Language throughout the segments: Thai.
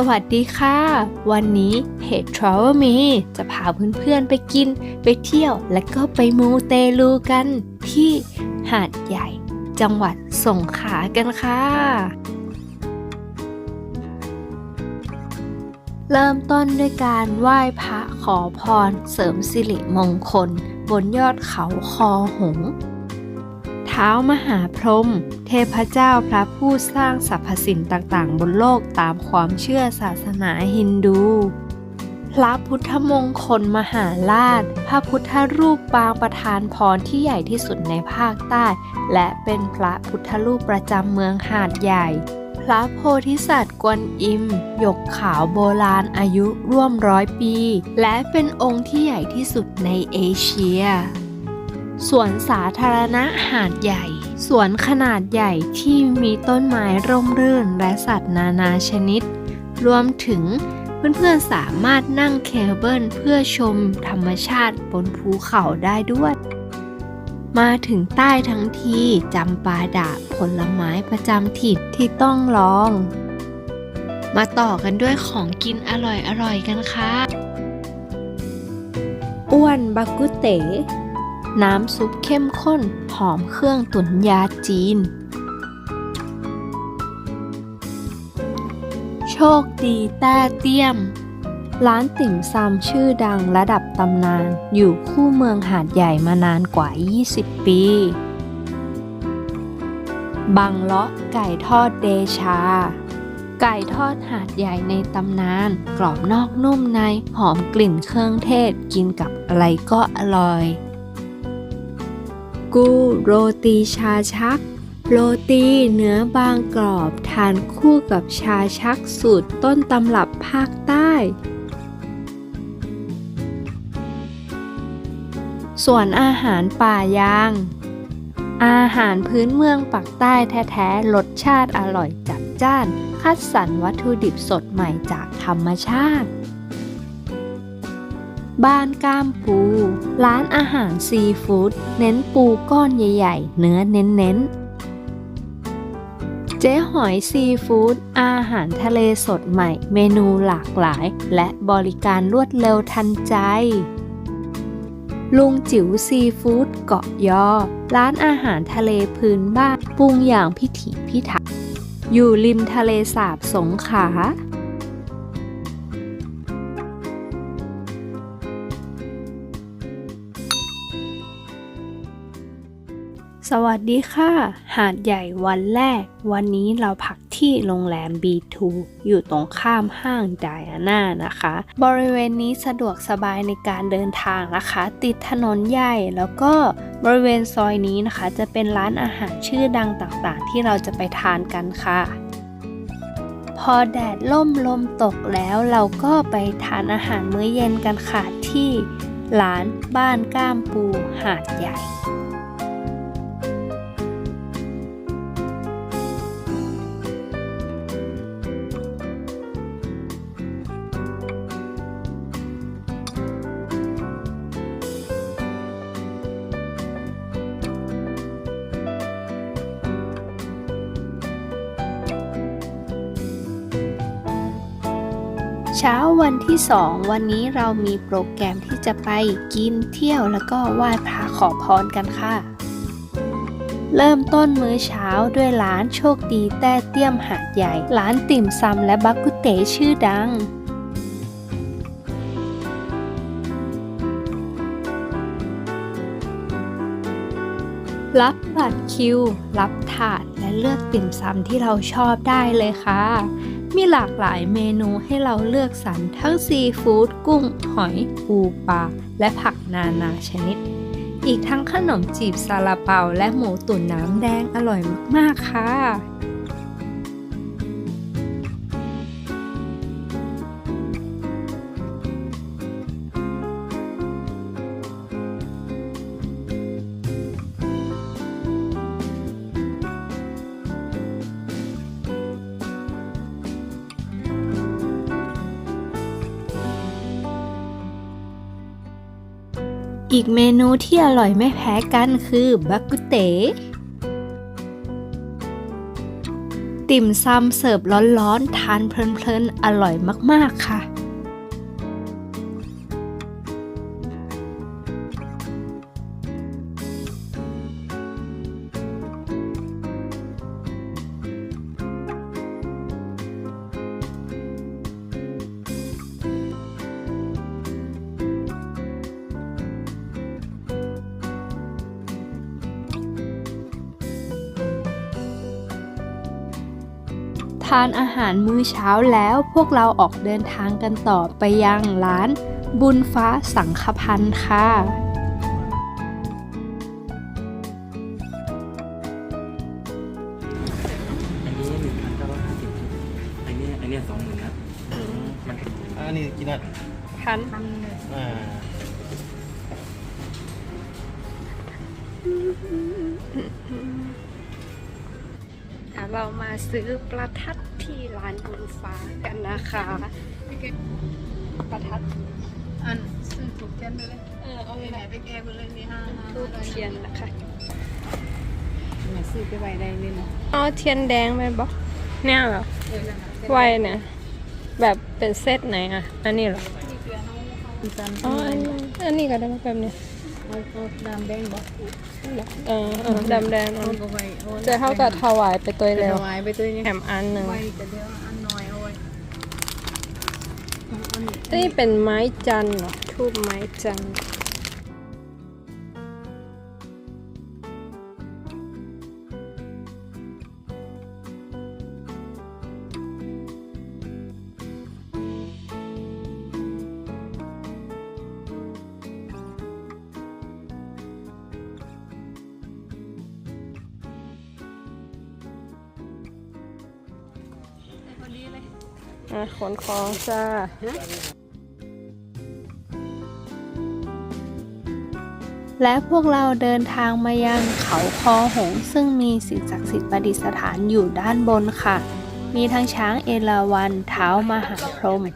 สวัสดีค่ะ วันนี้เพจ Travel Me จะพาเพื่อนๆไปกิน ไปเที่ยว และก็ไปมูเตลูกัน ที่หาดใหญ่ จังหวัดสงขลากันค่ะ เริ่มต้นด้วยการไหว้พระขอพรเสริมสิริมงคล บนยอดเขาคอหง ท้ามหาพรหมเทพเจ้าพระผู้สร้างสรรพสิ่งต่างๆ บนโลกตามความเชื่อศาสนาฮินดู พระพุทธมงคลมหาราช พระพุทธรูปปางประธานพรที่ใหญ่ที่สุดในภาคใต้ และเป็นพระพุทธรูปประจำเมืองหาดใหญ่พระโพธิสัตว์กวนอิม หยกขาวโบราณอายุร่วมร้อยปี และเป็นองค์ที่ใหญ่ที่สุดในเอเชีย สวนสาธารณะหาดใหญ่ สวนขนาดใหญ่ที่มีต้นไม้ร่มรื่นและสัตว์นานาชนิด รวมถึงเพื่อนๆสามารถนั่งเคเบิลเพื่อชมธรรมชาติบนภูเขาได้ด้วย มาถึงใต้ทั้งทีจำปาดาผลไม้ประจำถิ่นที่ต้องลอง มาต่อกันด้วยของกินอร่อยๆกันค่ะ อ้วนบักกุเต๋ น้ำซุปเข้มข้น หอมเครื่องตุ๋นยาจีน โชคดีแต้เตี้ยม ร้านติ่มซำชื่อดังระดับตำนาน อยู่คู่เมืองหาดใหญ่มานานกว่า 20 ปี บังเลาะไก่ทอดเดชา ไก่ทอดหาดใหญ่ในตำนาน กรอบนอกนุ่มใน หอมกลิ่นเครื่องเทศ กินกับอะไรก็อร่อย กูโรตีชาชัก โรตีเนื้อบางกรอบทานคู่กับชาชักสูตรต้นตำรับภาคใต้ ส่วนอาหารป่ายาง อาหารพื้นเมืองปักใต้แท้ๆรสชาติอร่อยจัดจ้าน คัดสรรวัตถุดิบสดใหม่จากธรรมชาติ บ้านก้ามปู ร้านอาหารซีฟู้ดเน้นปูก้อนใหญ่ ๆ เนื้อเน้นๆ เจ๊หอยซีฟู้ดอาหารทะเลสดใหม่ เมนูหลากหลาย และบริการรวดเร็วทันใจ ลุงจิ๋วซีฟู้ดเกาะยอ ร้านอาหารทะเลพื้นบ้านปรุงอย่างพิถีพิถันอยู่ริมทะเลสาบสงขลา สวัสดีค่ะ หาดใหญ่วันแรก วันนี้เราพักที่โรงแรม B2 อยู่ตรงข้ามห้างไดอาน่านะคะ บริเวณนี้สะดวกสบายในการเดินทางนะคะ ติดถนนใหญ่แล้วก็บริเวณซอยนี้นะคะ จะเป็นร้านอาหารชื่อดังต่างๆ ที่เราจะไปทานกันค่ะ พอแดดล่มลมตกแล้วเราก็ไปทานอาหารมื้อเย็นกันค่ะที่ร้านบ้านก้ามปูหาดใหญ่ เช้าวันที่สองวันนี้เรามีโปรแกรมที่จะไปกินเที่ยวแล้วก็ไหว้พระขอพรกันค่ะ เริ่มต้นมื้อเช้าด้วยร้านโชคดีแต้เตี้ยมหาดใหญ่ ร้านติ่มซำและบักกุเต๋ชื่อดังรับบัตรคิว รับถาด และเลือกติ่มซำที่เราชอบได้เลยค่ะ มีหลากหลายเมนูให้เราเลือกสรรทั้งซีฟู้ดกุ้ง หอย ปูปลาและผักนานาชนิด อีกทั้งขนมจีบซาลาเปาและหมูตุ๋นน้ำแดงอร่อยมาก ๆ ค่ะ อีกเมนูที่อร่อยไม่แพ้กันคือบักกุเต๋ติ่มซำเสิร์ฟร้อนๆ ทานเพลินๆ อร่อยมากๆค่ะ ทานอาหารมื้อเช้าแล้วพวกเราออกเดินทางกันต่อไปยังร้านบุญฟ้าสังคพันธ์ค่ะ ซื้อถูกเทียนไปเลยเออเอาไปไหนไปแก้ไปเลยนี่ห้าห้าทูบเทียนนะคะมาซื้อไปไว้ได้เลยเนาะเอาเทียนแดงไหมบอกเนี่ยเหรอเออนั่นน่ะไวเนี่ยแบบเป็นเซตไหนอะ อันนี้เหรออีจันอ๋ออันนี้อันนี้ก็ได้แบบนี้เอาเอาดำแดงบอกเออเออดำแดงเอาเอาก็ไว้เอาจะเท่ากับถวายไปตัวไปเร็วถวายไปตัวนี้แถมอันหนึ่ง ไว้แต่เดี๋ยวอันน้อยเอาไว้เอาอั นี่เป็นไม้จันทร์เหรอทูบไม้จันทร์พอดีเลย อะขนของจ้าและพวกเราเดินทางมายังเขาคอหง ซึ่งมีสิ่งศักดิ์สิทธิ์ประดิษฐานอยู่ด้านบนค่ะ มีทั้งช้างเอราวันเท้ามหาพรหม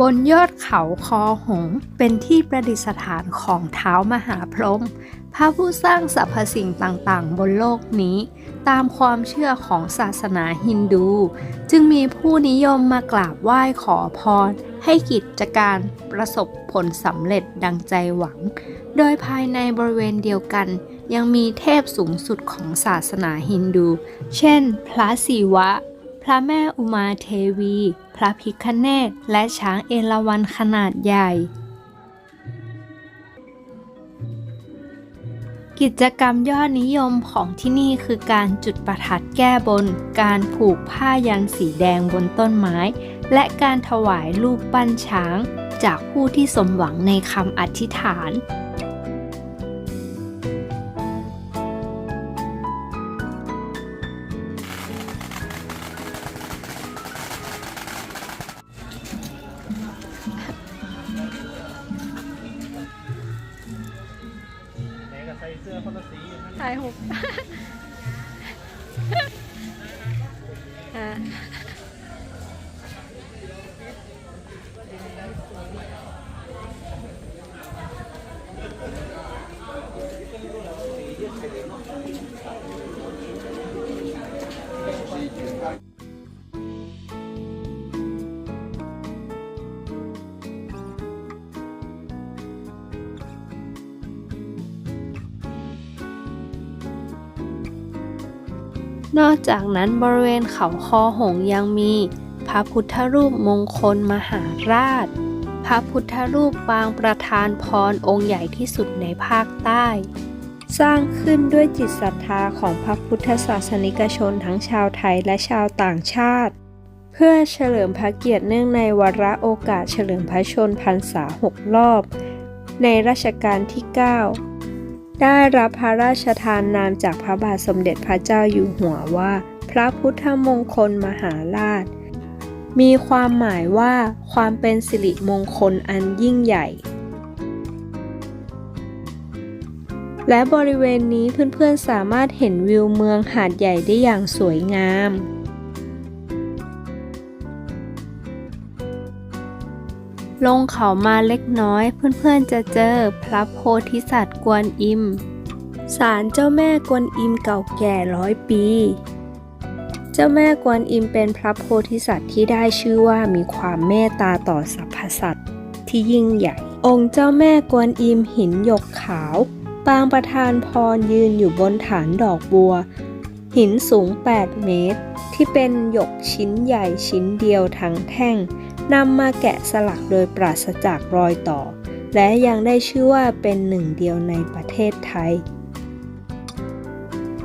บนยอดเขาคอหง เป็นที่ประดิษฐานของเท้ามหาพรหมพระผู้สร้างสรรพสิ่งต่างๆ บนโลกนี้ ตามความเชื่อของศาสนาฮินดู จึงมีผู้นิยมมากราบไหว้ขอพร ให้กิจการประสบผลสำเร็จดังใจหวัง โดยภายในบริเวณเดียวกัน ยังมีเทพสูงสุดของศาสนาฮินดู เช่น พระศิวะ พระแม่อุมาเทวี พระพิคเนตและช้างเอราวัณขนาดใหญ่ กิจกรรมยอดนิยมของที่นี่คือการจุดประทัดแก้บน การผูกผ้ายันสีแดงบนต้นไม้ และการถวายรูปปั้นช้าง จากผู้ที่สมหวังในคำอธิษฐานไหน นอกจากนั้นบริเวณเขาคอหงยังมี พระพุทธรูปมงคลมหาราช พระพุทธรูปปางประธานพรองค์ใหญ่ที่สุดในภาคใต้ สร้างขึ้นด้วยจิตศรัทธาของพระพุทธศาสนิกชนทั้งชาวไทยและชาวต่างชาติ เพื่อเฉลิมพระเกียรติเนื่องในวาระโอกาสเฉลิมพระชนมพรรษาหกรอบ ในรัชกาลที่ 9 ได้รับพระราชทานนามจากพระบาทสมเด็จพระเจ้าอยู่หัวว่า พระพุทธมงคลมหาราช มีความหมายว่าความเป็นสิริมงคลอันยิ่งใหญ่ และบริเวณนี้เพื่อนๆสามารถเห็นวิวเมืองหาดใหญ่ได้อย่างสวยงาม ลงเขามาเล็กน้อย เพื่อนๆจะเจอพระโพธิสัตว์กวนอิมศาลเจ้าแม่กวนอิมเก่าแก่ร้อยปี เจ้าแม่กวนอิมเป็นพระโพธิสัตว์ที่ได้ชื่อว่ามีความเมตตาต่อสรรพสัตว์ที่ยิ่งใหญ่ องค์เจ้าแม่กวนอิมหินหยกขาว ปางประธานพรยืนอยู่บนฐานดอกบัว หินสูง 8 เมตร ที่เป็นหยกชิ้นใหญ่ชิ้นเดียวทั้งแท่ง นำมาแกะสลักโดยปราศจากรอยต่อ และยังได้ชื่อว่าเป็นหนึ่งเดียวในประเทศไทย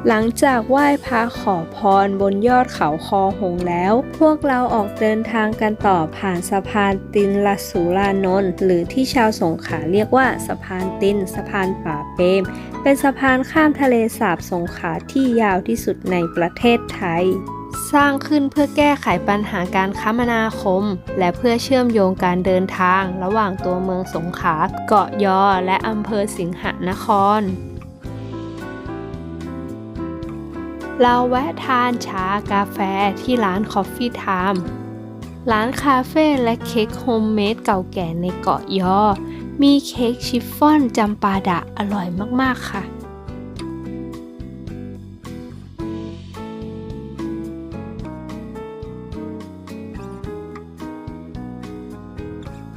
หลังจากไหว้พระขอพรบนยอดเขาคอหงแล้ว พวกเราออกเดินทางกันต่อผ่านสะพานตินลสุรานนท์หรือที่ชาวสงขลาเรียกว่าสะพานติน สะพานป่าเปรมเป็นสะพานข้ามทะเลสาบสงขลาที่ยาวที่สุดในประเทศไทย สร้างขึ้นเพื่อแก้ไขปัญหาการคมนาคม และเพื่อเชื่อมโยงการเดินทาง ระหว่างตัวเมืองสงขลาเกาะยอ และอำเภอสิงหนคร เราแวะทานชากาแฟที่ร้าน Coffee Time ร้านคาเฟ่และเค้กโฮมเมดเก่าแก่ในเกาะยอ มีเค้กชิฟฟ่อนจำปาดะอร่อยมาก ๆ ค่ะ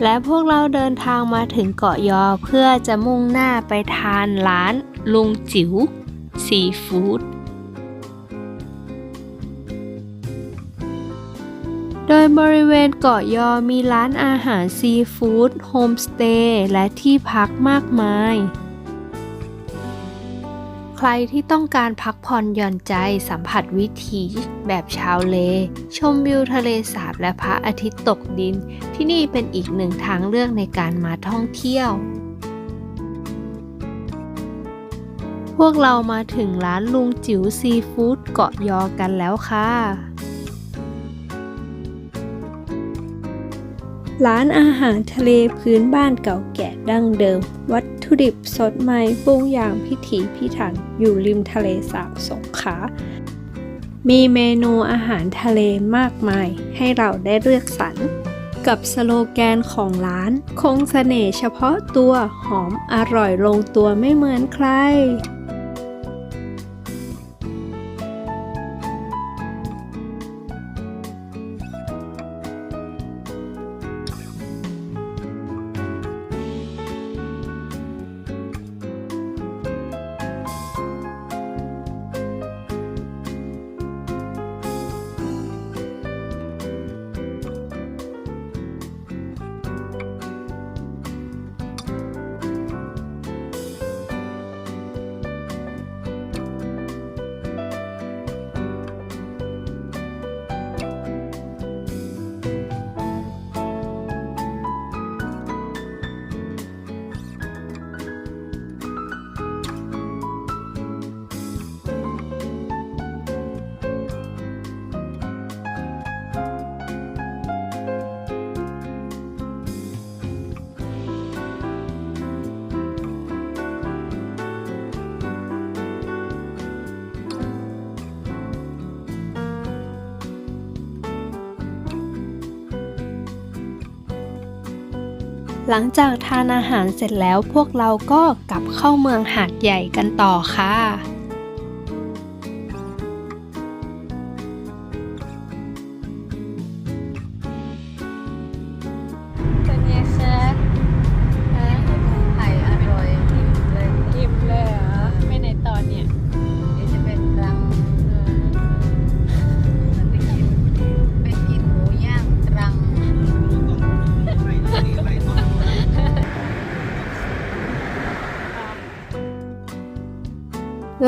และพวกเราเดินทางมาถึงเกาะยอเพื่อจะมุ่งหน้าไปทานร้าน ลุงจิ๋วซีฟู้ดโดยบริเวณเกาะยอมีร้านอาหารซีฟู้ดโฮมสเตย์และที่พักมากมาย รที่ต้องการพักผ่อนหย่อนใจสัมผัสวิถีแบบชาวเล ชมวิวทะเลสาบและพระอาทิตย์ตกดิน ที่นี่เป็นอีกหนึ่งทางเลือกในการมาท่องเที่ยว พวกเรามาถึงร้านลุงจิ๋วซีฟู้ดเกาะยอกันแล้วค่ะร้านอาหารทะเลพื้นบ้านเก่าแก่ดั้งเดิม วัต ถุดิบสดใหม่ปรุงอย่างพิถีพิถันอยู่ริมทะเลสาบสงขลามีเมนูอาหารทะเลมากมาย ให้เราได้เลือกสรร กับสโลแกนของร้าน คงเสน่ห์เฉพาะตัวหอมอร่อยลงตัวไม่เหมือนใคร หลังจากทานอาหารเสร็จแล้วพวกเราก็กลับเข้าเมืองหาดใหญ่กันต่อค่ะ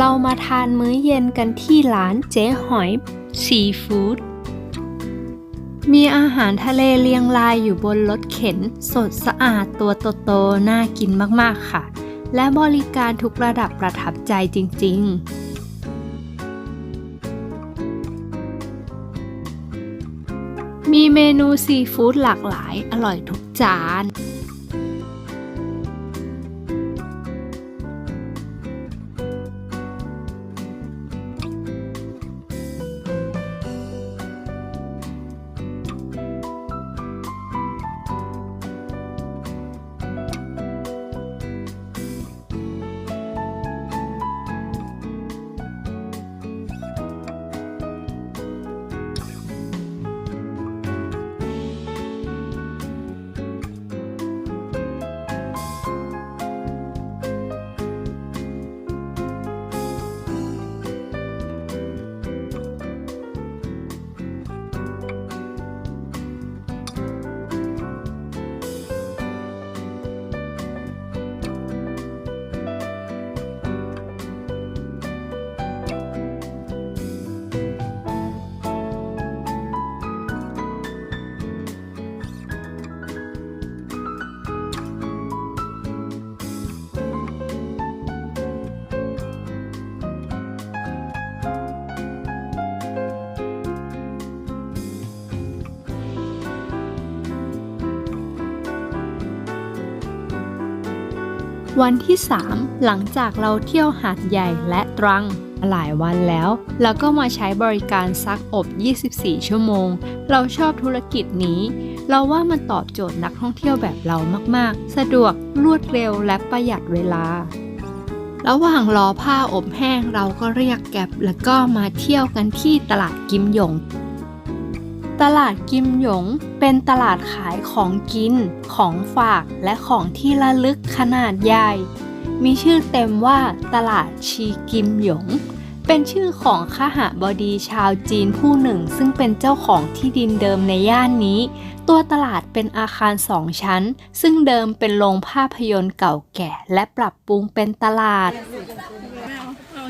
เรามาทานมื้อเย็นกันที่ร้านเจ๊หอยซีฟู้ด มีอาหารทะเลเรียงรายอยู่บนรถเข็น สดสะอาดตัวโตๆน่ากินมากๆค่ะ และบริการทุกระดับประทับใจจริง ๆมีเมนูซีฟู้ดหลากหลายอร่อยทุกจาน วันที่ 3 หลังจากเราเที่ยวหาดใหญ่และตรังหลายวันแล้ว แล้วก็มาใช้บริการซักอบ 24 ชั่วโมง เราชอบธุรกิจนี้ เราว่ามันตอบโจทย์นักท่องเที่ยวแบบเรามาก ๆ สะดวกรวดเร็วและประหยัดเวลา ระหว่างรอผ้าอบแห้งเราก็เรียกแก็บแล้วก็มาเที่ยวกันที่ตลาดกิมหยง ตลาดกิมหยง เป็นตลาดขายของกิน ของฝากและของที่ระลึกขนาดใหญ่ มีชื่อเต็มว่าตลาดชีกิมหยง เป็นชื่อของข้าหบดีชาวจีนผู้หนึ่ง ซึ่งเป็นเจ้าของที่ดินเดิมในย่านนี้ ตัวตลาดเป็นอาคารสองชั้น ซึ่งเดิมเป็นโรงภาพยนตร์เก่าแก่ และปรับปรุงเป็นตลาด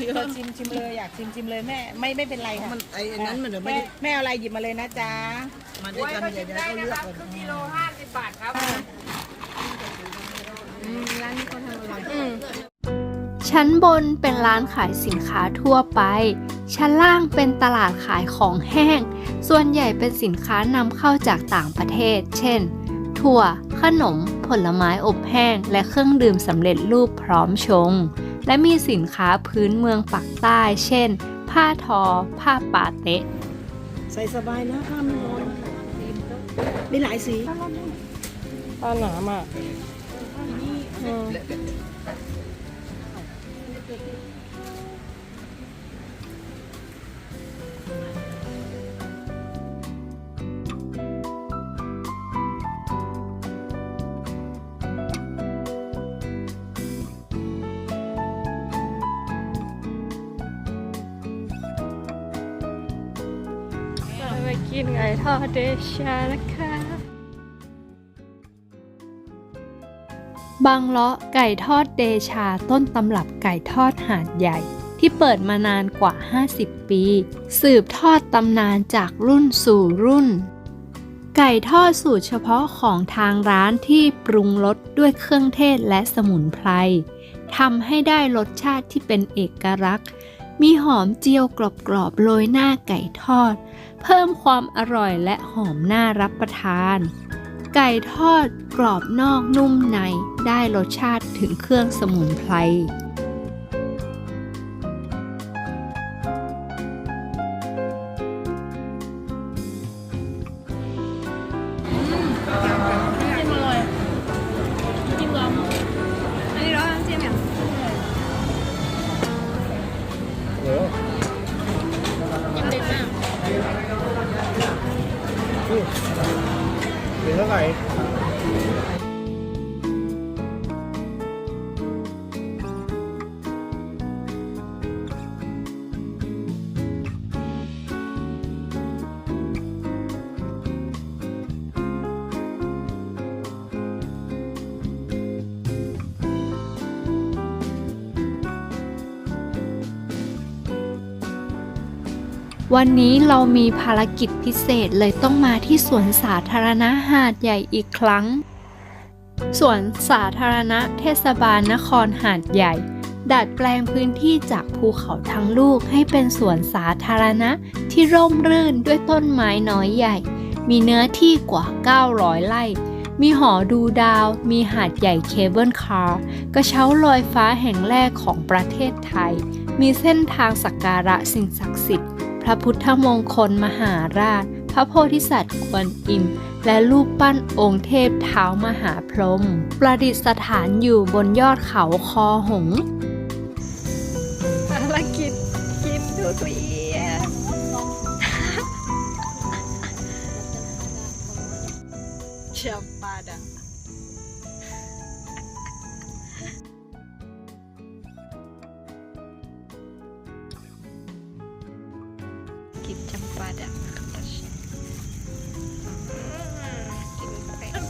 เอาเยอะชิมชิมเลยอยากชิมชิมเลยแม่ไม่ไม่เป็นไรค่ะมันไอ้อันนั้นมันเดี๋ยวไม่แม่ได้แม่เอาอะไรหยิบมาเลยนะจ๊ะมาด้วยกันเดี๋ยวเดี๋ยวเขาเลือกก่อนชั้นบนเป็นร้านขายสินค้าทั่วไป ชั้นล่างเป็นตลาดขายของแห้ง ส่วนใหญ่เป็นสินค้านำเข้าจากต่างประเทศ เช่น ถั่ว ขนม ผลไม้อบแห้ง และเครื่องดื่มสำเร็จรูปพร้อมชง และมีสินค้าพื้นเมืองปักใต้ เช่น ผ้าทอ ผ้าปาเต๊ะใส่สบายนะผ้ามันร้อนมีหลายสีป้าหนามากอืม กินไก่ทอดเดชานะคะ บางเลาะไก่ทอดเดชาต้นตำรับไก่ทอดหาดใหญ่ ที่เปิดมานานกว่า 50 ปี สืบทอดตำนานจากรุ่นสู่รุ่น ไก่ทอดสูตรเฉพาะของทางร้านที่ปรุงรสด้วยเครื่องเทศและสมุนไพรทำให้ได้รสชาติที่เป็นเอกลักษณ์มีหอมเจียวกรอบๆโรยหน้าไก่ทอด เพิ่มความอร่อยและหอมน่ารับประทาน ไก่ทอดกรอบนอกนุ่มในได้รสชาติถึงเครื่องสมุนไพร เท่าไหร่ วันนี้เรามีภารกิจพิเศษเลยต้องมาที่สวนสาธารณะหาดใหญ่อีกครั้ง สวนสาธารณะเทศบาลนครหาดใหญ่ ดัดแปลงพื้นที่จากภูเขาทั้งลูกให้เป็นสวนสาธารณะที่ร่มรื่นด้วยต้นไม้น้อยใหญ่ มีเนื้อที่กว่า 900 ไร่ มีหอดูดาว มีหาดใหญ่เคเบิลคาร์กระเช้าลอยฟ้าแห่งแรกของประเทศไทย มีเส้นทางสักการะสิ่งศักดิ์สิทธิ์ ระพุทธมงคลมหาราช พระโพธิสัตว์กวนอิม และรูปปั้นองค์เทพเท้ามหาพรหมประดิษฐานอยู่บนยอดเขาคอหงภารกิจกินทุเรียนเชีย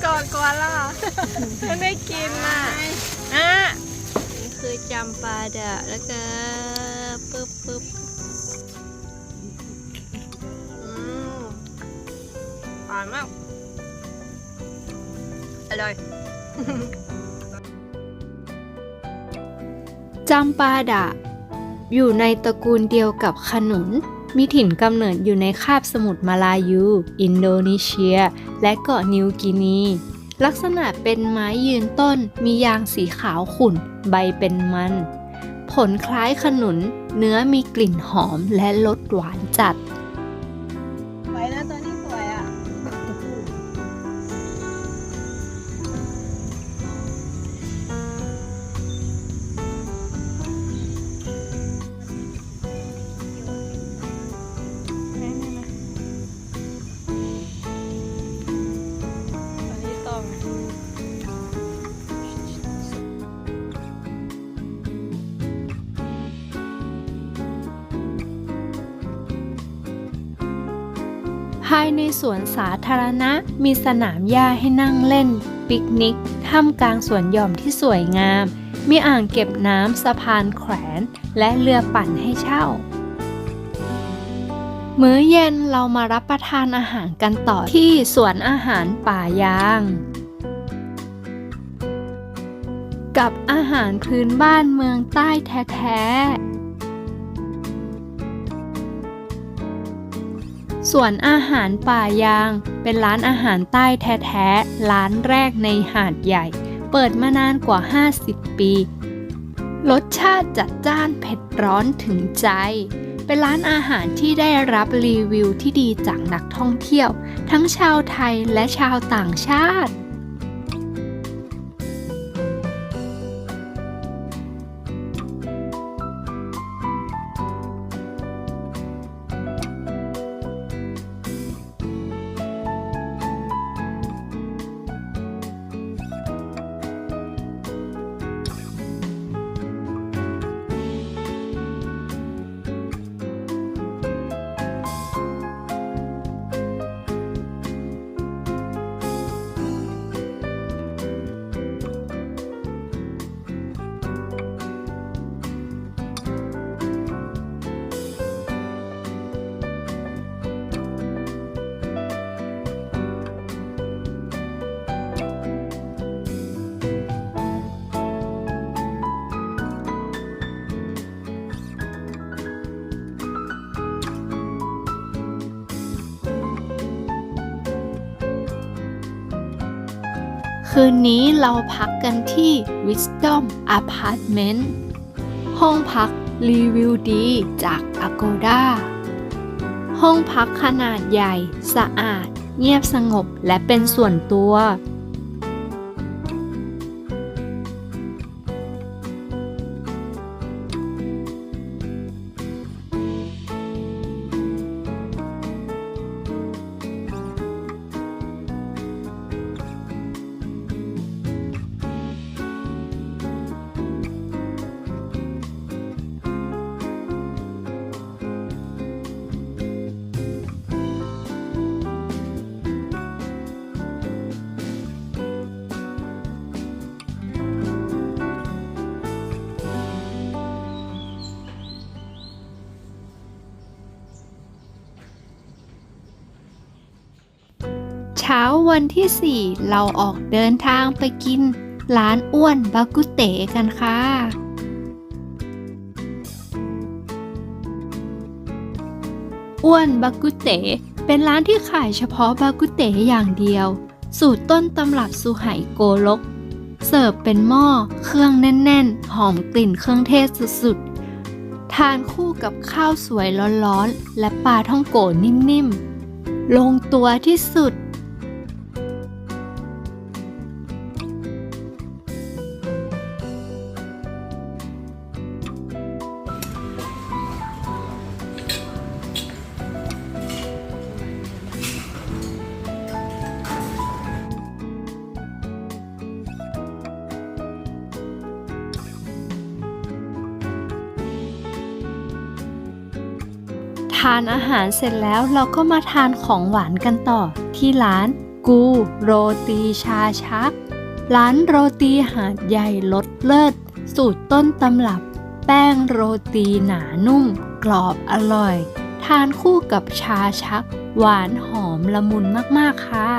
กินก่อนก่อนล่ะมันไม่กินอะอะนี่คือจำปาดะแล้วก็ปึ๊บปึ๊บอืมอร่อยมากอร่อยจำปาดะ อยู่ในตระกูลเดียวกับขนุน มีถิ่นกำเนิดอยู่ในคาบสมุทรมาลายู อินโดนีเซีย และเกาะนิวกินี ลักษณะเป็นไม้ยืนต้น มียางสีขาวขุ่น ใบเป็นมัน ผลคล้ายขนุน เนื้อมีกลิ่นหอมและรสหวานจัด ภายในสวนสาธารณะ มีสนามหญ้าให้นั่งเล่น ปิกนิก ท่ามกลางสวนหย่อมที่สวยงาม มีอ่างเก็บน้ำสะพานแขวน และเรือปั่นให้เช่า มื้อเย็นเรามารับประทานอาหารกันต่อที่สวนอาหารป่ายาง กับอาหารพื้นบ้านเมืองใต้แท้ๆ ส่วนอาหารป่ายาง เป็นร้านอาหารใต้แท้ๆ ร้านแรกในหาดใหญ่ เปิดมานานกว่า 50 ปี รสชาติจัดจ้านเผ็ดร้อนถึงใจ เป็นร้านอาหารที่ได้รับรีวิวที่ดีจากนักท่องเที่ยว ทั้งชาวไทยและชาวต่างชาติ คืนนี้เราพักกันที่ Wisdom Apartment ห้องพักรีวิวดีจาก Agoda ห้องพักขนาดใหญ่ สะอาด เงียบสงบและเป็นส่วนตัว ช้าวันที่ 4 เราออกเดินทางไปกิน ร้านอ้วนบากุเตกันค่ะ อ้วนบากุเตเป็นร้านที่ขายเฉพาะบากุเตอย่างเดียว สูตรต้นตำรับสุไหโกลก เสิร์ฟเป็นหม้อ เครื่องแน่น ๆ หอมกลิ่นเครื่องเทศสุดๆ ทานคู่กับข้าวสวยร้อนๆ และปลาท่องโกนิ่มๆ ลงตัวที่สุดานอาหารเสร็จแล้วเราก็มาทานของหวานกันต่อ ที่ร้านกูโรตีชาชัก ร้านโรตีหาดใหญ่รสเลิศ สูตรต้นตำรับ แป้งโรตีหนานุ่ม กรอบอร่อย ทานคู่กับชาชัก หวานหอมละมุนมากๆค่ะ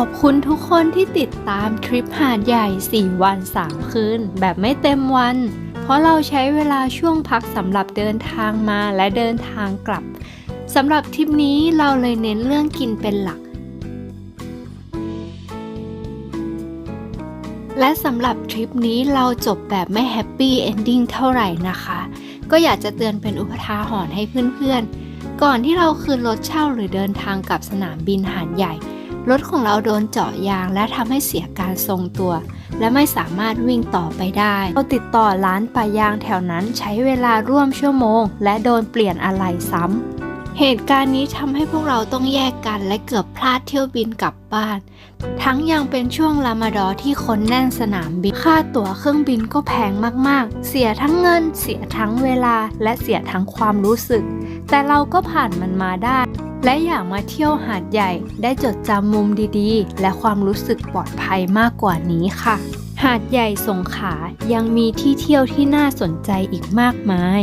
อบคุณทุกคนที่ติดตามทริปหาดใหญ่ 4 วัน 3 คืน แบบไม่เต็มวัน เพราะเราใช้เวลาช่วงพักสำหรับเดินทางมาและเดินทางกลับสำหรับทริปนี้เราเลยเน้นเรื่องกินเป็นหลัก และสำหรับทริปนี้เราจบแบบไม่แฮปปี้เอนดิ้งเท่าไหร่นะคะ ก็อยากจะเตือนเป็นอุทาหรณ์ให้เพื่อนๆ ก่อนที่เราคืนรถเช่าหรือเดินทางกลับสนามบินหาดใหญ่ รถของเราโดนเจาะยางและทำให้เสียการทรงตัว และไม่สามารถวิ่งต่อไปได้ เราติดต่อร้านปะยางแถวนั้นใช้เวลาร่วมชั่วโมง และโดนเปลี่ยนอะไหล่ซ้ำ เหตุการณ์นี้ทำให้พวกเราต้องแยกกันและเกือบพลาดเที่ยวบินกลับบ้าน ทั้งยังเป็นช่วงรามาดอที่คนแน่นสนามบิน ค่าตั๋วเครื่องบินก็แพงมากๆ เสียทั้งเงิน เสียทั้งเวลา และเสียทั้งความรู้สึก แต่เราก็ผ่านมันมาได้ และอยากมาเที่ยวหาดใหญ่ ได้จดจำมุมดีๆ และความรู้สึกปลอดภัยมากกว่านี้ค่ะ หาดใหญ่สงขลายังมีที่เที่ยวที่น่าสนใจอีกมากมาย